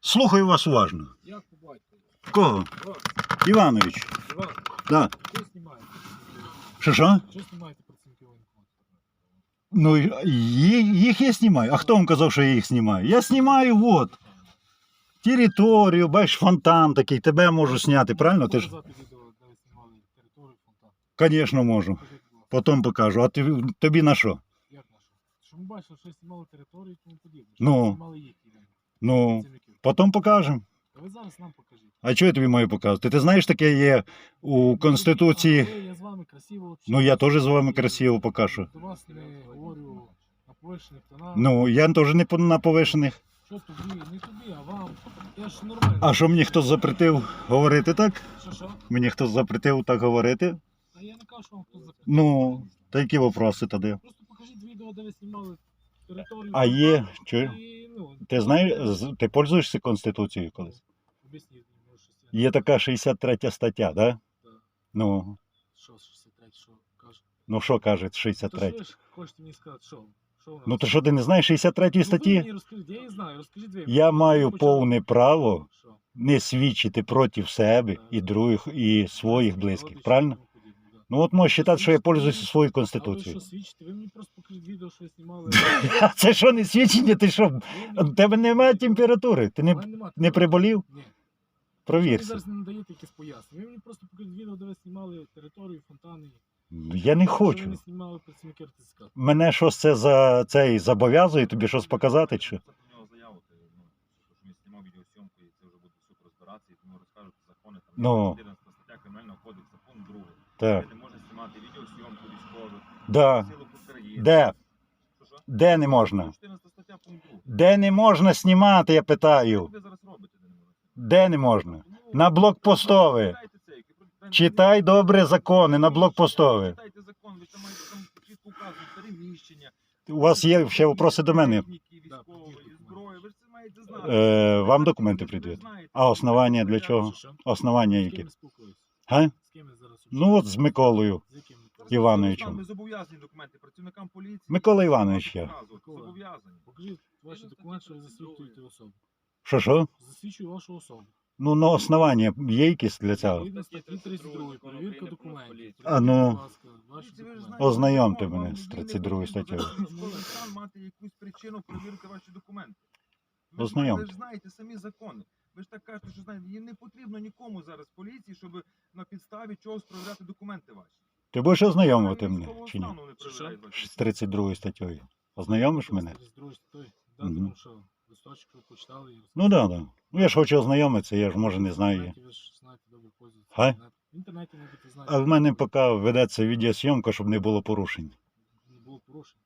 Слухаю вас уважно. Як по батькові? Кого? Іван, Іванович. Іван, Да. що знімаєте? Що що? Що знімаєте працівників воєнкомату? Ну, ї- їх я знімаю. А хто вам казав, що я їх знімаю? Я знімаю от. Територію, бачиш, фонтан такий, тебе можу зняти, правильно? Ти ж, Показати відео, де ви знімали територію фонтан. звісно, можу. Покажіть, будь ласка. Потім покажу. А ти, тобі на що? Як на що? Щоб ми бачили, що ви знімали територію і тому подібне. Що Ну. ви знімали їх іменно, Ну, працівників. потім покажемо. Ви зараз нам покажіть. А що я тобі маю показувати? Ти знаєш, таке є у Конституції. Я з вами красиво Ну, я теж з вами красиво покажу. До вас не говорю на повищених тонах. Ну, я теж не на повишених. Що тобі? Не тобі, а вам. Я ж нормально. А що мені хтось запретив говорити так? Що, що? Мені хтось запретив так говорити? Та я не кажу, що вам хтось запитав. Ну, та які вопроси тоді? Просто покажіть відео, де ви знімали територію. А є, чи? І, ну, Ти знаєш, з- ти пользуєшся Конституцією колись? об'ясніть мені, може, щось я... Є така 63 стаття, да? Да. Ну, Що, 63, що каже? ну що каже То 63? ви ж хочете мені сказати, що? Що у нас? Ну то що ти не знаєш 63 Ну, ви статті? мені розкажіть, я її знаю, розкажіть ви. Я маю почали. повне право Що? не свідчити проти себе і других, і своїх близьких, правильно? і тому подібне, да. Ну от можеш вважати, що я пользуюся своєю Конституцією. що свідчите? Ви мені просто покажіть відео, що ви знімали. Це що не свідчення? Ти що? У тебе немає температури? Ти не, не приболів? Ні. Ви Провірся. зараз не надаєте якісь пояснення. Ви мені просто покажіть відео, де ви знімали територію, фонтани. Я не Що ви хочу. не знімали працівники РТСК. Мене щось це за цей зобов'язує тобі щось показати? Чи? Ну, що він знімав відеосйомку, і це вже буде суд розбиратися, і тому розкажуть закони. Там Ну. 11 стаття Кримінального кодексу, пункт 2. Так. Не можна знімати відеосйомку військових, Да. силу України. Де? Що, що? Де не можна? 14 стаття, пункт 2. Де не можна знімати, я Що питаю. ви зараз робите? де не можна? Де не можна? Тому На блокпостове. читайте це, яке про- Читай добре закони на блокпостове. Читайте закон, ви там маєте там чітко указувати переміщення. У вас є ще вопроси до мене? техніки, військової, які зброї, ви ж це маєте знати. Е, вам документи прийдуть. А основання для чого? Основання які? Га? Ну от з Миколою. Івановичем. Ми зобов'язані документи працівникам поліції. Микола Іванович я. Зобов'язані. Покажіть ваші документи, що ви засвідчуєте особу. Що що? Засвідчую вашу особу. Ну на основання є якісь для цього? Статті 32, перевірка документів. А ну. Ознайомте мене з людина 32 потрібно статтею. стан мати якусь причину перевірити ваші документи. Ви ж Ви ж знаєте самі закони. Ви ж так кажете, що знаєте, їм не потрібно нікому зараз поліції, щоб на підставі чогось перевіряти документи ваші. Ти будеш ознайомити мене чи ні? З 32 статтею. Ознайомиш мене? Почитали Ну да, да. Ну я ж хочу ознайомитися, я ж може не знаю. її. Ви ж знаєте, добре пользуєтеся. В інтернеті не знати. А в мене поки ведеться відеосйомка, щоб не було порушень. Не було порушень.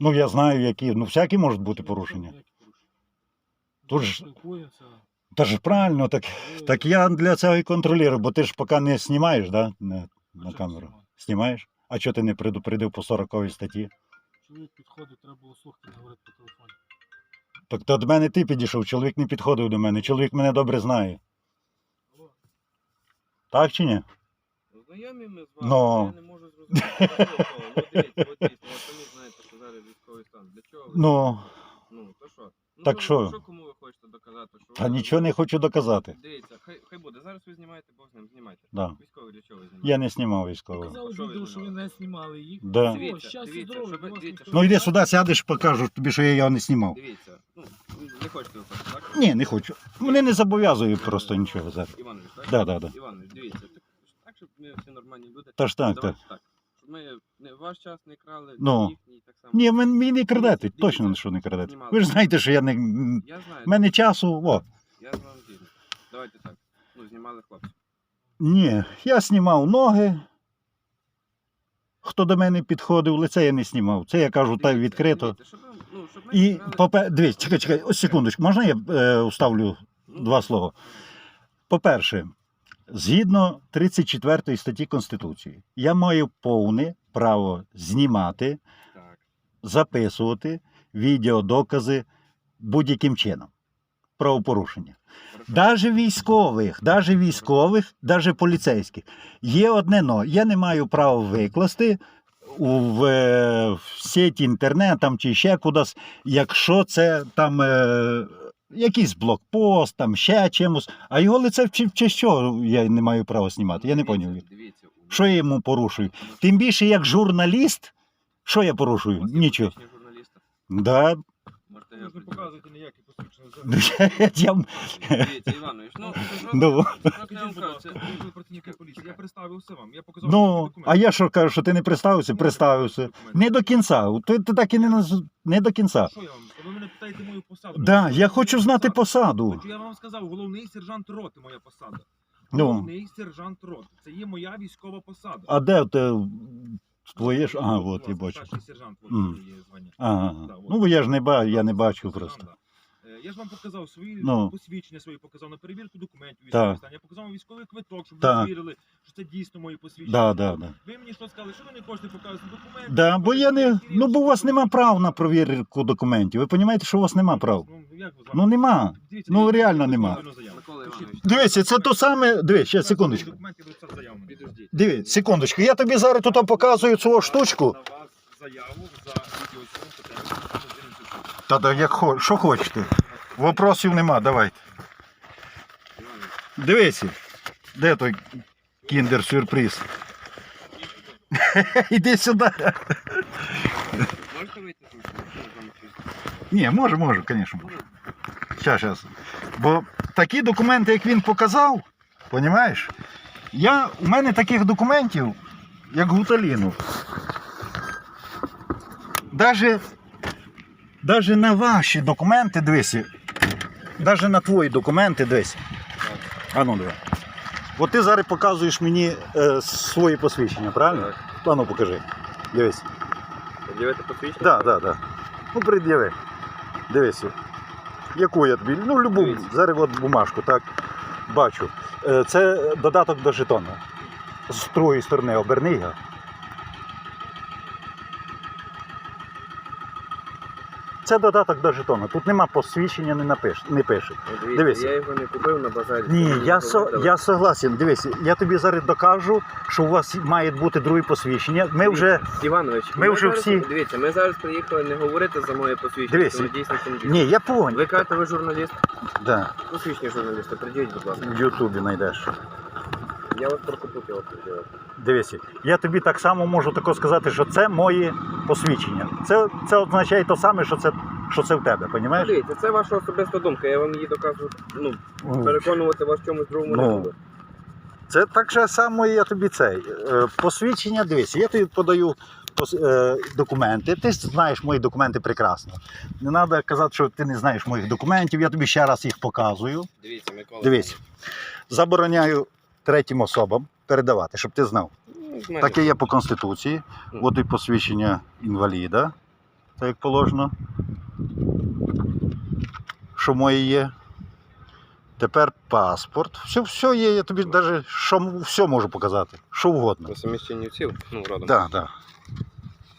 Ну я знаю, які. Ну всякі можуть бути порушення. Тут ж- Та ж правильно, так, так я для цього і контролюю, бо ти ж поки не знімаєш, да? На, на камеру. Знімаєш? А чого ти не предупредив по 40 статті? Чоловік підходить, треба було слухати, не говорити по телефоні. Так то до мене ти підійшов, чоловік не підходив до мене. Чоловік мене добре знає. Алло. Так чи ні? Знайомі ми з вами, Ну. я не можу зрозуміти. Ну дивіться, от самі зараз. Для чого ви? Ну, Ну, то що? Ну, Так що? Що кому ви хочете доказати? Що та ви- нічого не хочу доказати. Дивіться, хай, хай буде. Зараз ви знімаєте, Бог з ним, знімайте. Да. Військовий для чого ви знімаєте? Я не знімав військового. Показали Що ви відео, що ви знімали? не знімали їх. Да. О, Дивіться, щастя, дивіться, здоров'я, щоб будь ласка, дивіться, Ну йди сюди, сядеш, покажу тобі, що я його не знімав. Дивіться, ну, не хочете ви хочете, так? Ні, не хочу. Мене не зобов'язує просто нічого зараз. Іванович, так? Да, да, да. Іванович, дивіться, так, так, щоб ми всі нормальні люди. Та ж так, так. Давайте так. Ми не, ваш час не крали, Ну. їхній так само. Ні, мен- мені не крадете, Дивіться, точно дивіться. що не крадете. Знімали. Ви ж знаєте, що я не. Я знаю. в мене часу, о. Я з вами згідний. Давайте так. Ну, знімали хлопці. Ні, я знімав ноги. Хто до мене підходив, лице я не знімав. Це я кажу так Дивіться, відкрито. дивіться, щоб ви, ну, щоб ми І не попе... дивись, чекай, чекай, ось секундочку, можна я е, вставлю Ну, два слова? По-перше, згідно 34 статті Конституції, я маю повне право знімати, записувати відеодокази будь-яким чином правопорушення. Даже військових, даже військових, даже поліцейських. Є одне но. Я не маю права викласти в, е, в сіті інтернет там, чи ще кудись, якщо це там е, якийсь блокпост, там ще чимось, а його лице чи- чи що я не маю права знімати. Я не поняв. Дивіться. у- Що я йому порушую? Тим більше як журналіст, що я порушую? вас є Нічого. посвідчення журналіста? Да. Можете Ви його ж не показуєте ніякі посвідчення. Я... Дивіться, Іванович, ну, Ну. я вам Скажіть, будь кажу, ласка, це- ви працівники поліції. Я представився вам. Я показав Ну, а я що кажу, що ти не представився? Представився. Не до кінця. Ти, ти так і не, наз- не до кінця. Що я вам? Ви мене питаєте мою посаду. Да, я хочу знати посаду. Хочу, я вам сказав, головний сержант роти моя посада. Ну. Головний сержант роти. Це є моя військова посада. А де те твоє ж? Ага, от я бачу. Старший сержант, от Мгм. є звання. Ага. Да, от. Ну, бо я ж не бачу, я не бачу просто. Е, Я ж вам показав свої Ну. посвідчення свої, показав на перевірку документів Так. військового. Я показав вам військовий квиток, щоб Так. ви звірили, що це дійсно мої посвідчення. Да, да, да. Ви мені що сказали, що ви не хочете показувати документи? Да, бо я не. Ну, бо у вас нема прав на провірку документів. Ви розумієте, що у вас нема прав? Ну, як ви Ну нема. Дивіться, Ну, дивіться, реально нема. написав заяву. Микола Пишіть. Дивіться, це то саме. Дивись, ще секундочку. Заяву. Підождіть. Дивись, секундочку. Я тобі зараз тут показую цю штучку. На вас заяву за відеозйомку та Та да як хо, що хочете. Вопросів нема, давайте. Дивися. Де той кіндер-сюрприз? Іди сюди. Можете вийти тут? Ні, може, може, звісно. Щас, щас. Бо такі документи, як він показав, понімаєш? Я, у мене таких документів, як гуталіну. Даже, даже на ваші документи, дивися. Даже на твої документи дивись. А ну давай. От ти зараз показуєш мені е, свої посвідчення, правильно? Так. А ну покажи. Дивись. Пред'явити посвідчення? Так, так, так. Ну, пред'яви. Дивися. Яку я тобі? Ну, любу. Дивіться. Зараз от бумажку, так. Бачу. Е, Це додаток до жетона. З другої сторони оберни його. Це додаток до жетона. Тут нема посвідчення, не напиш, не пише. Ну, дивіться, Дивися. Я його не купив на базарі. Ні, я, со, я согласен. Дивись, я тобі зараз докажу, що у вас має бути друге посвідчення. Ми вже. Іванович, ми вже зараз, всі- Дивіться, ми зараз приїхали не говорити за моє посвідчення, Дивіться. тому дійсно не дійсно. Ні, я понял. Ви кажете, ви журналіст? Да, Посвідчення журналіста, приділіть, будь ласка. в Ютубі знайдеш. Я вас просто його приділив. Дивися, я тобі так само можу тако сказати, що це мої посвідчення. Це, це означає те саме, що це, що це в тебе, розумієш? Дивіться, це ваша особиста думка, я вам її доказую, ну, переконувати вас в чомусь другому не Ну. буду. Це так же само і я тобі цей. е, Посвідчення, дивися, я тобі подаю е, документи. Ти знаєш мої документи прекрасно. Не треба казати, що ти не знаєш моїх документів, я тобі ще раз їх показую. Дивіться, Микола. Дивись, забороняю третім особам передавати, щоб ти знав. Таке є по Конституції. От і посвідчення інваліда, так як положено. Що моє є. Тепер паспорт. Все, все є, я тобі навіть що, все можу показати. Що угодно. По самі ціл, ну, родом. Так, так.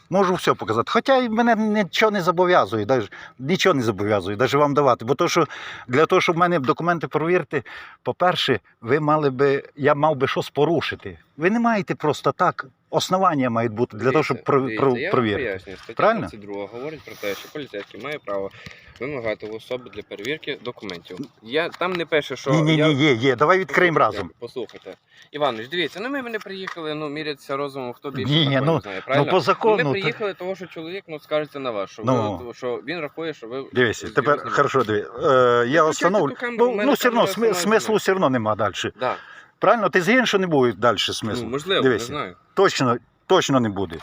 Можу все показати. Хоча мене нічого не зобов'язує, навіть, нічого не зобов'язує, навіть вам давати. Бо то, що для того, щоб в мене документи провірити, по-перше, ви мали би, я мав би щось порушити. Ви не маєте просто так. Основання мають бути для того, щоб Дивіться, провірити. пояснюю. Стаття Правильно? 22 говорить про те, що поліцейський має право вимагати в особи для перевірки документів. Я там не пише, що Ні, ні, я... ні, є, є. Давай відкриємо разом. Послухайте. Іванович, дивіться, ну ми не приїхали ну, мірятися розумом, хто більше Ні, законів ну, знає, Ну, по Ну, закону. ми та- приїхали, того, що чоловік ну, скажеться на вас, що, Ну. ви, що він рахує, що ви... Дивися, з тепер хорошо, диви. Е, я Ну, встановлю. включайте ту камеру, в Ну, мене ну все одно, камера смислу все одно нема далі. Да. Правильно? Ти що не буде далі Ну, можливо, Дивися. не знаю. Точно, точно не буде.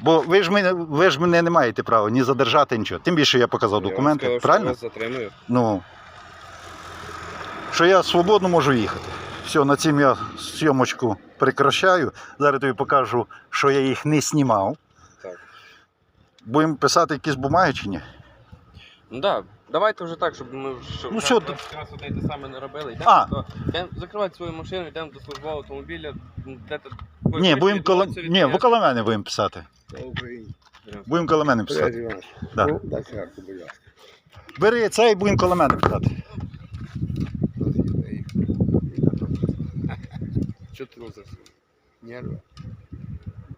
Бо ви ж, мене, ви ж мене не маєте права ні задержати, нічого. Тим більше я показав Я вам документи, сказав, що правильно? вас затримую. Ну, що я свободно можу їхати. Все, на цим я зйомочку прекращаю. Зараз тобі покажу, що я їх не знімав. Так. Будемо писати якісь бумаги чи ні? Ну так, да. Давайте вже так, щоб ми щоб Ну, що раз- ти- одне й те саме не робили. Йдемо, А. до- йдемо закривати свою машину, йдемо до службового автомобіля, де ти Ні, будемо коло... Ні, ви коло мене будемо писати. Будемо коло мене писати. Да. Ну, дай карку, будь ласка. Бери це і будемо коло мене писати. Що ти розумієш? Нерви.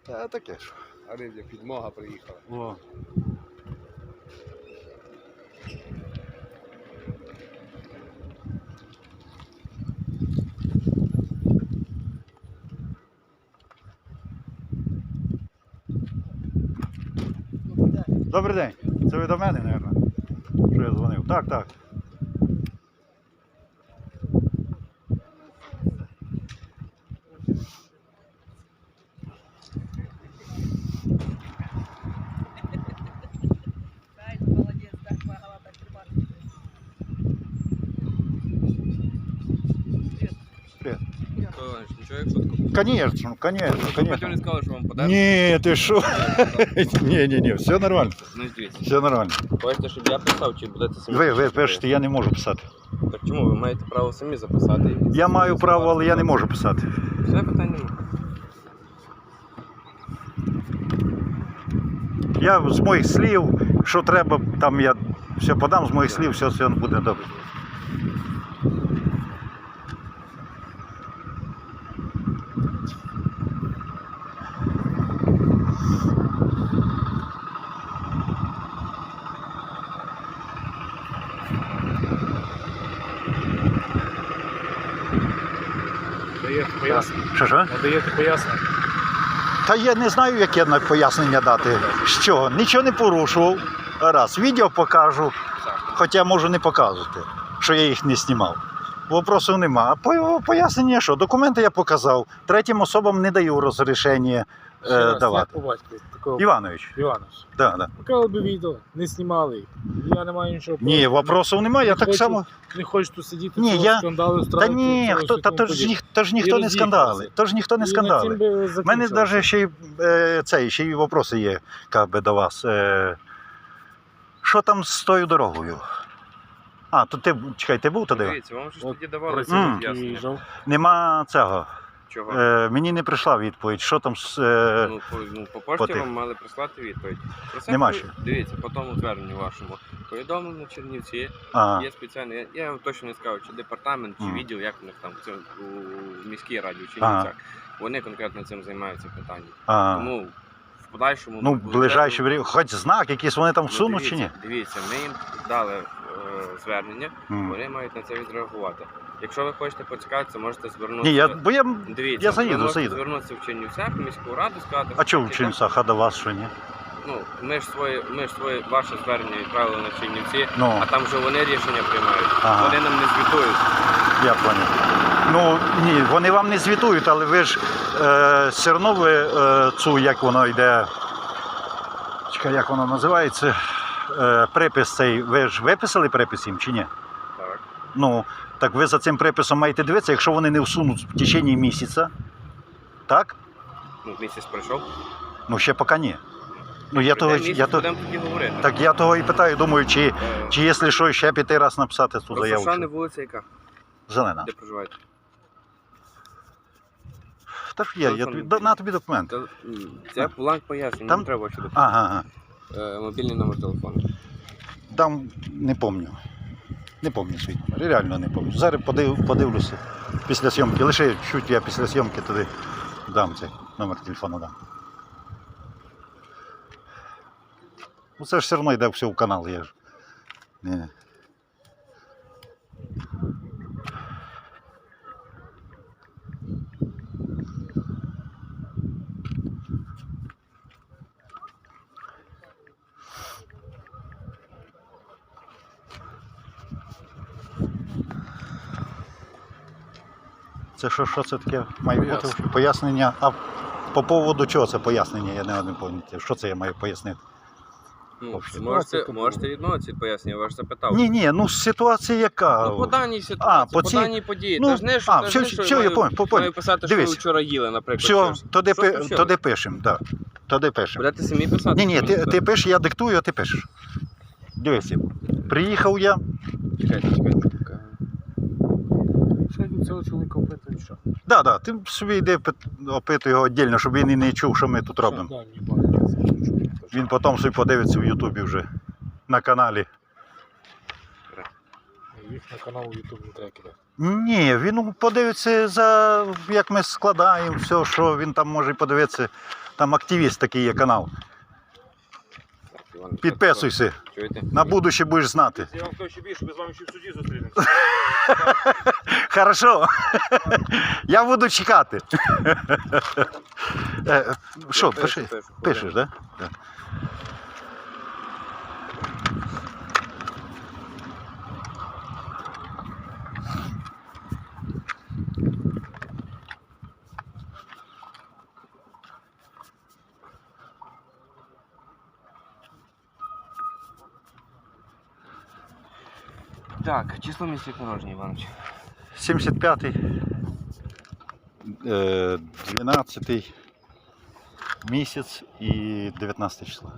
Та таке ж. А підмога приїхала. О. Добрий день. Це ви до мене, мабуть? Що я дзвонив? Так, так. Ай, молодец, так могла так тримати. Микола Іванович, нічого як шутку. Конечно, конечно, Потім конечно. не сказали, що вам подарунок. Ні, ти що? Ні, ні, ні, все нормально. Ну, дивіться. Все нормально. Хочете, щоб я писав, чи будете самі? Ви, ви пишете, я не можу писати. Так чому? Ви маєте право самі записати. Я маю право, але я не можу писати. Все питання немає. Я з моїх слів, що треба, там я все подам з моїх слів, все, все буде добре. Даєте пояснення. Що що? Надаєте пояснення. Та я не знаю, яке на пояснення дати. Що? Нічого не порушував. Раз. Відео покажу, хоча можу не показувати, що я їх не знімав. Вопросу нема. Пояснення що? Документи я показав. Третім особам не даю розрішення е, раз, давати. як по батькові? Такого Іванович, Іванович. да, да. Показали би відео, не знімали їх. Я не маю нічого Ні, вопросу немає, я Не так хочу само. Не хочеш тут сидіти, Ні, я- скандалу Та ні, хто, та то ж, ніх, то ж ніхто І не скандали. То ж ніхто не скандали. У мене навіть ще й е, цей, ще й вопроси є, як би до вас. Е, що там з тою дорогою? А, то ти чекай, ти був туди? Дивіться, вам ж тоді давали роз'яснення. Нема цього. Чого? Е, мені не прийшла відповідь. Що там з. Е, Ну, по, ну, по по пошті тих. вам мали прислати відповідь. Про це Нема ще. Дивіться, по тому зверненню вашому. Повідомлено Чернівці, а, є спеціальний, я, я вам точно не скажу, чи департамент, чи Мгм. відділ, як у них там це, у міській раді у Ага. Чернівцях. Вони конкретно цим займаються питанням. а, Тому в подальшому. ну, буде- ближайші время, хоч знак, якийсь вони там Ну, всунуть чи ні? дивіться, Дивіться, ми їм дали е, звернення, М. вони мають на це відреагувати. Якщо ви хочете поцікавитися, можете звернутися. Ні, я, бо я. Дивіться, я заїду, ви можете заїду. звернутися в Чернівцях, в міську раду, сказати, А чого в що Чинцях, а до вас що ні? Ну, ми ж своє, ми ж своє ваше звернення відправили на Чернівці, Ну, а там вже вони рішення приймають. Ага. Вони нам не звітують. я понял. Ну, ні, вони вам не звітують, але ви ж е, все одно ви е, цю, як воно йде. Чекай, як воно називається? Е, припис цей, ви ж виписали припис їм чи ні? Ну, так ви за цим приписом маєте дивитися, якщо вони не всунуть в течение місяця, так? Ну, місяць пройшов. Ну ще поки ні. Ну я того, я то, говорити. так я того і питаю, думаю, чи, Е, чи якщо що, ще п'ятий раз написати Просто заяву. Що- вулиця яка? Зелена. Де проживаєте? Та ж є, я тобі, да, на тобі документ. Та, м, Це бланк пояснень, Там- не треба документи. Ага, ага. Е, Мобільний номер телефону. Там не пам'ятаю. Не пам'ятаю свій номер. Реально не пам'ятаю. Зараз подив, подивлюся після зйомки. Лише чуть я після зйомки туди дам цей номер телефону дам. Ну це ж все одно йде все в канал, я ж. Не. Це що, що це таке має бути? Пояснення. Пояснення. А по поводу чого це пояснення? Я не, пам'ятаю. Що це я маю пояснити? Ну, можете, ситуація, можете відмовитися від пояснення, я вас запитав. Ні, ні, ну ситуація яка. Ну, по даній ситуації, А, по по, цій- даній події. Ну, ж не, що, а, все, не, все, що я маю- по- Маю писати, Дивись. що ви вчора їли, наприклад. Все, тоді, пи- тоді пишемо, да. Тоді пишемо. Будете самі писати? Ні, ні, ти, ти пишеш, я диктую, а ти пишеш. Дивися. Приїхав я. Чекайте, чекайте. Цього чоловіка опитують, що? Да, да, ти собі йди пит- опитуй його віддільно, щоб він і не чув, що ми тут робимо. Що. Він потім собі подивиться в Ютубі вже на каналі. Їх на канал у YouTube не треба кидати. Ні, він подивиться за як ми складаємо, все, що він там може подивитися. Там активіст такий є канал. Підписуйся. Чуєте? На будуще будеш знати. Я вам скажу ще більше, ми з вами ще в суді зустрінемося. Хорошо. Я буду чекати. Е, Що, пиши? пишу. Пишеш, так? Да? Так, число місяць народження, Іванович. 75-й, е, 12-й місяць і 19 число.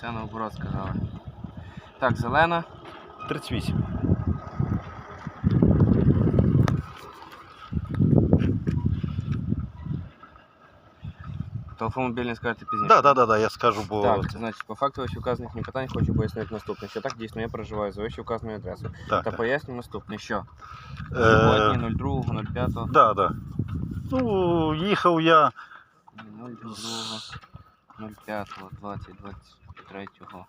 Це наоборот сказали. Так, зелена. 38. Телефон мобільний скажете пізніше. Так, так, так, я скажу, бо Так, значить, по факту вище вказаних мені питань хочу пояснити наступне, що так дійсно я проживаю за вище вказаною адресою. так. Та так. поясню наступне, що Е, сьогодні 02, 05, да, да. Ну, їхав я 02, 05, 2023 року.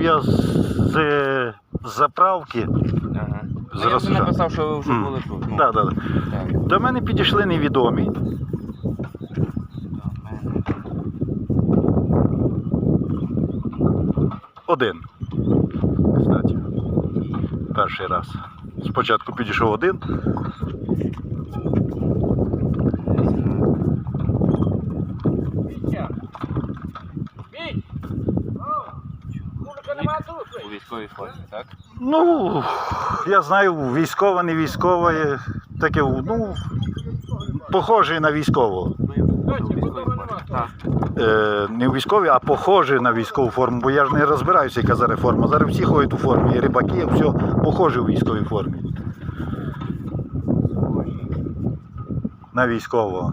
Їхав я з, з заправки. Ага. З Ну, я вже написав, що ви вже Мгм. були тут. Ну, Да, да, да. так. До мене підійшли невідомі. Один. Кстати. Перший раз. Спочатку підійшов один, У військовій формі, так? Ну, я знаю, військова, не військова, є таке, ну, похожий на військового. Ну. Так. Е, не у військовій, а похожий на військову форму, бо я ж не розбираюся, яка зараз форма. Зараз всі ходять у формі, і рибаки, все похоже у військовій формі. На військового.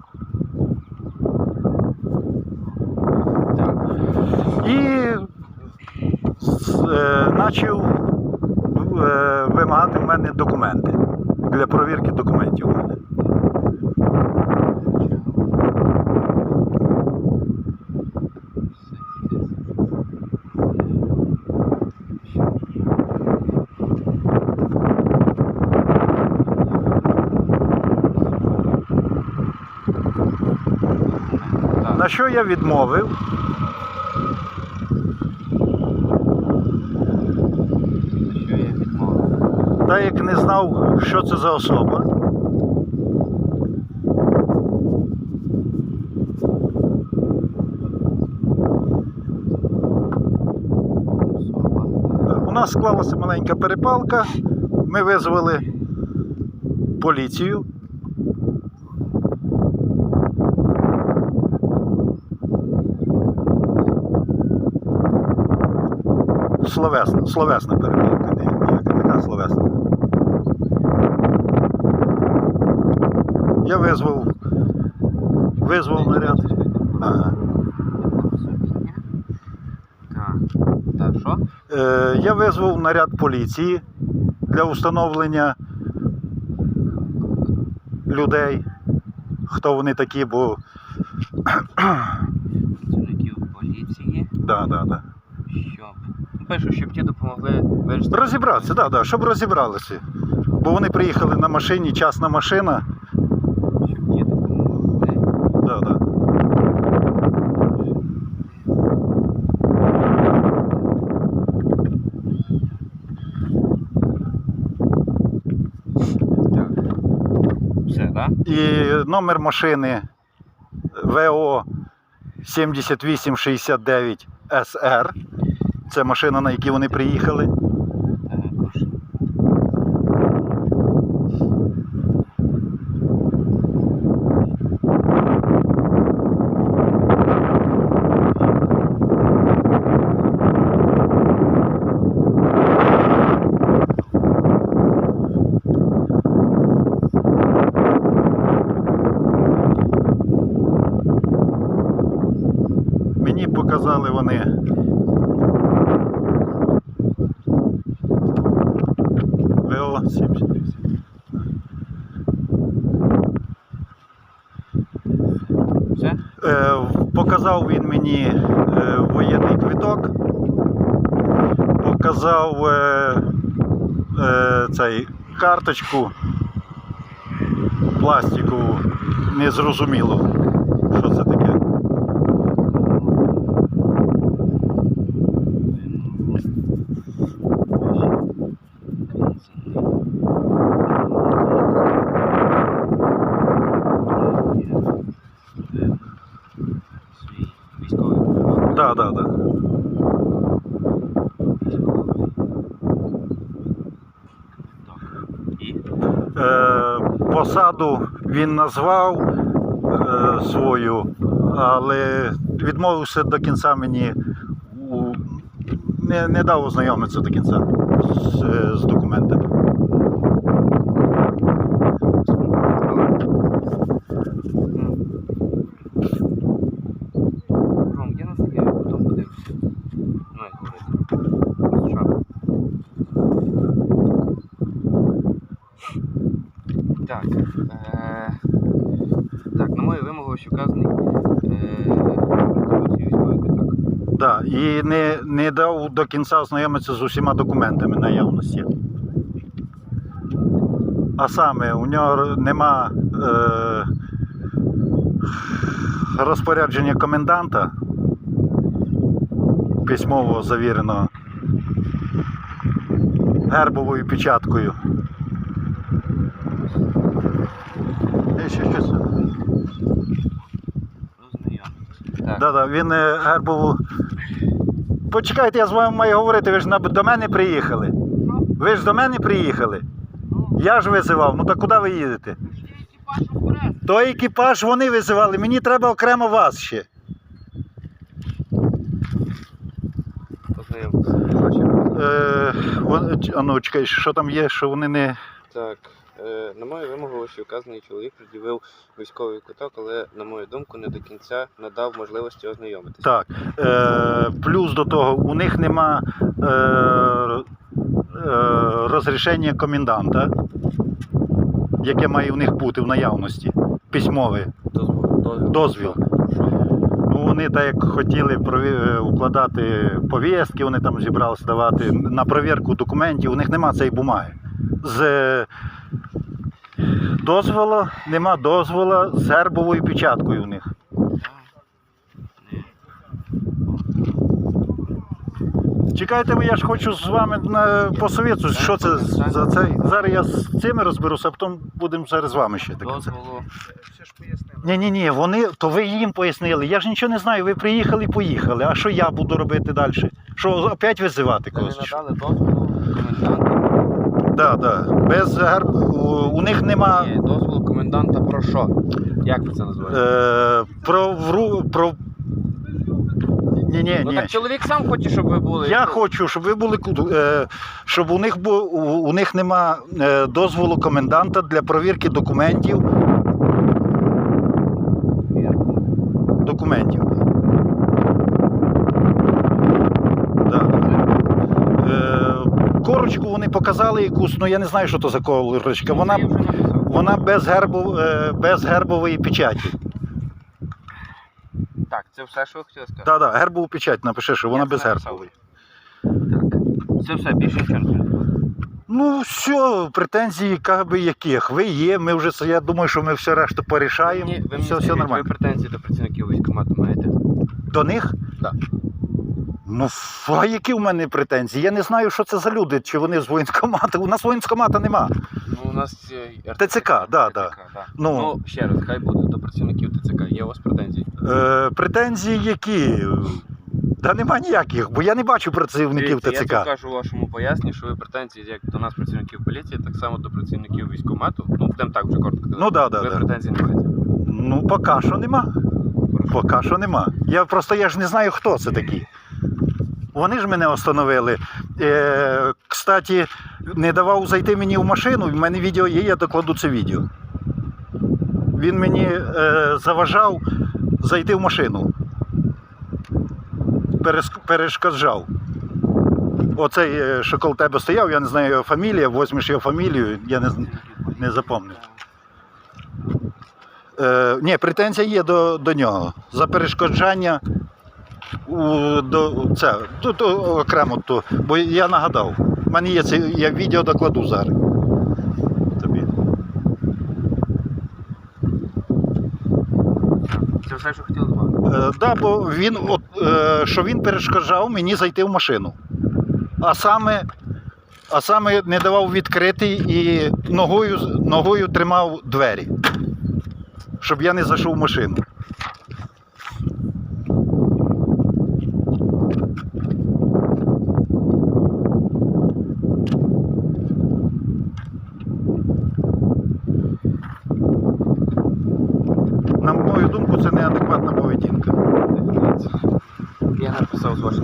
Так. І з- е, почав е, вимагати в мене документи для провірки документів у мене. На що я відмовив? Що я відмовив? Так як не знав, що це за особа. У нас склалася маленька перепалка. Ми визвали поліцію. Словесна, словесна перепалка, ніяка така словесна. Я визвав, визвав наряд. Ага. Так. Так, що? Е, я визвав наряд поліції для встановлення людей, хто вони такі, бо Працівників поліції, да, да, да. щоб. Ну, перше, щоб ті допомогли вирішити. розібратися, да, да, щоб розібралися. Бо вони приїхали на машині, частна машина. Щоб ті допомогли. Да, да. Так. Все, так? І номер машини ВО 7869 СР. Це машина, на якій вони приїхали. Також. Мені показали вони. ВО 78. Все? Е, показав він мені е, воєнний квиток, показав е, е, цей карточку пластикову, незрозуміло, що це таке. І? Е, посаду він назвав е, свою, але відмовився до кінця мені у, не, не дав ознайомитися до кінця з, е, з документами. Ром, я нас я потім подивлюся. Ну, як говорити. Що? Так. Е... Так, на мою вимогу ось вказаний е... мотивацію військовий квиток. Да, і не, не дав до кінця ознайомитися з усіма документами наявності. А саме, у нього нема е, розпорядження коменданта письмово завіреного гербовою печаткою. Ще щось. Так. Да, да, він е, гербову. Почекайте, я з вами маю говорити, ви ж на- до мене приїхали. Ви ж до мене приїхали. Я ж визивав, ну так куди ви їдете? Той екіпаж вони визивали, мені треба окремо вас ще. Е, вон- ч- а ну, чекай, що там є, що вони не. Так, на мою вимогу, ось вказаний чоловік пред'явив військовий квиток, але, на мою думку, не до кінця надав можливості ознайомитися. Так. Е, плюс до того, у них нема е, е, розрішення коменданта, яке має у них бути в наявності. Письмове. Дозвіл. Дозвіл. Дозвіл. Ну, вони так як хотіли прові- е, укладати повістки, вони там зібралися давати на перевірку документів, у них нема цієї бумаги. З дозволу, нема дозвола з гербовою печаткою у них. Чекайте, я ж хочу з вами на посовіту, що це за цей. Зараз я з цими розберуся, а потім будемо зараз з вами ще таке. Все ж пояснили. Ні, ні, ні, вони, то ви їм пояснили. Я ж нічого не знаю. Ви приїхали і поїхали. А що я буду робити далі? Що опять визивати Та не надали дозволу. Да, да. Без герб у, у них нема Ні, дозволу коменданта про що? Як ви це називаєте? е, про вру про. Ні, ні, ну ні. так чоловік сам хоче, щоб ви були. Я хочу, щоб ви були ку- е, щоб у них бу, у, у них нема е, дозволу коменданта для провірки документів. Документів. Да. Е, корочку вони показали якусь, ну я не знаю, що то за. Вона, Я вже написав. вона без, гербу, е, без гербової печаті. Так, це все, що ви хотіли сказати? Так, так, гербову печать напиши, що вона Я без гербової. Так. Це все, більше нічого. Ну, все, претензії би яких. Ви є, ми вже я думаю, що ми все решту порішаємо. Ні, ви мені все, все нормально. ви претензії до працівників військкомату маєте? До них? Да. Ну, а які в мене претензії? Я не знаю, що це за люди, чи вони з воєнкомату. У нас воєнкомата нема. Ну, у нас е, ТЦК, да, да. Да. Ну. Ну, ще раз, хай буде до працівників ТЦК. Є у вас претензії? Е, претензії які? Та нема ніяких, бо я не бачу працівників Дивіться, ТЦК. Я це кажу у вашому поясненні, що ви претензії як до нас, працівників поліції, так само до працівників військкомату. Ну, будемо так вже коротко казати. Ну да, да, ви да. претензій не маєте. Ну, поки що нема. Поки що нема. Я просто я ж не знаю, хто це такі. Вони ж мене остановили. Е, кстати, не давав зайти мені в машину, в мене відео є, я докладу це відео. Він мені е, заважав зайти в машину. Перешкоджав. Оцей, е, що коло тебе стояв, я не знаю його фамілія, возьмеш його фамілію, я не, не запомнив. Е, ні, претензія є до, до нього. За перешкоджання до, це, то, то, окремо, то, бо я нагадав. У мене є це, я відео докладу зараз. Тобі. Це все, що хотіли добавити. Е, да, бо він, от, е, що він перешкоджав мені зайти в машину. А саме, а саме не давав відкрити і ногою, ногою тримав двері, щоб я не зайшов в машину.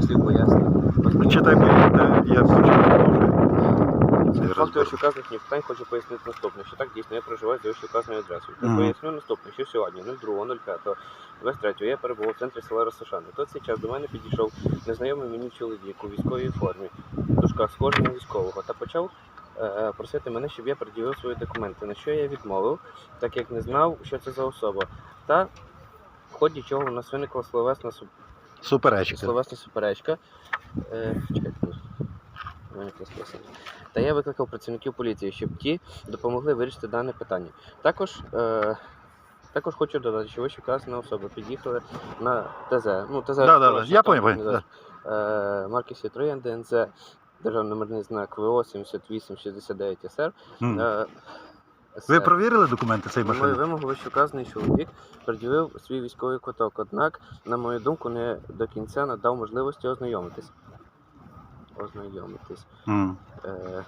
свої пояснення. Читай, бо я, де- я хочу теж. Факту ні питань хочу пояснити наступне, що так дійсно я проживаю за вищевказаною адресою. Я поясню наступне, що сьогодні, 02.05, 23 я перебував в центрі села Росошани. В той цей час до мене підійшов незнайомий мені чоловік у військовій формі, в дужках схожий на військового, та почав е, просити мене, щоб я пред'явив свої документи, на що я відмовив, так як не знав, що це за особа. Та в ході чого у нас виникла словесна су- Суперечка. словесна суперечка. Е, чекайте, якесь писання. Та я викликав працівників поліції, щоб ті допомогли вирішити дане питання. Також, е, також хочу додати, що вище вказана особа під'їхала на ТЗ. Ну, ТЗ Да, да, да. Я понял, не Е, марки Citroën ДНЗ, державний номерний знак ВО 7869 СР. М. Е, Ви СР. провірили документи цієї На мою машини? вимогу вищевказаний чоловік пред'явив свій військовий квиток, однак, на мою думку, не до кінця надав можливості ознайомитись. Ознайомитись. Mm. Е,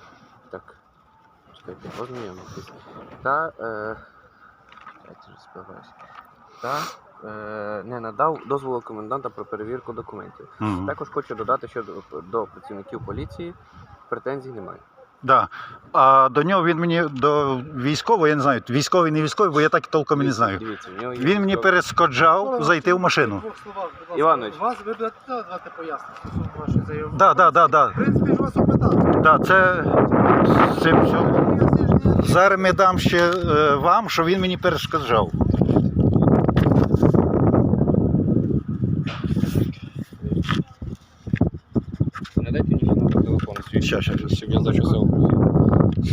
так. Чекайте, ознайомитись. Та. Е. Та е, не надав дозволу коменданта про перевірку документів. М. Також хочу додати, що до, до працівників поліції претензій немає. Да. А до нього він мені до військового, я не знаю, військовий, не військовий, бо я так толком і не знаю. Дивіться, в нього є Він мені військовий- перешкоджав зайти в машину. Двох словах, будь ласка. Іванович. Вас ви будете давати пояснення стосовно вашої заяви. Да, да, да, да. В принципі, ж вас опитав. Да, це з цим все. Зараз ми дам ще е, вам, що він мені перешкоджав. Не дайте мені ще номер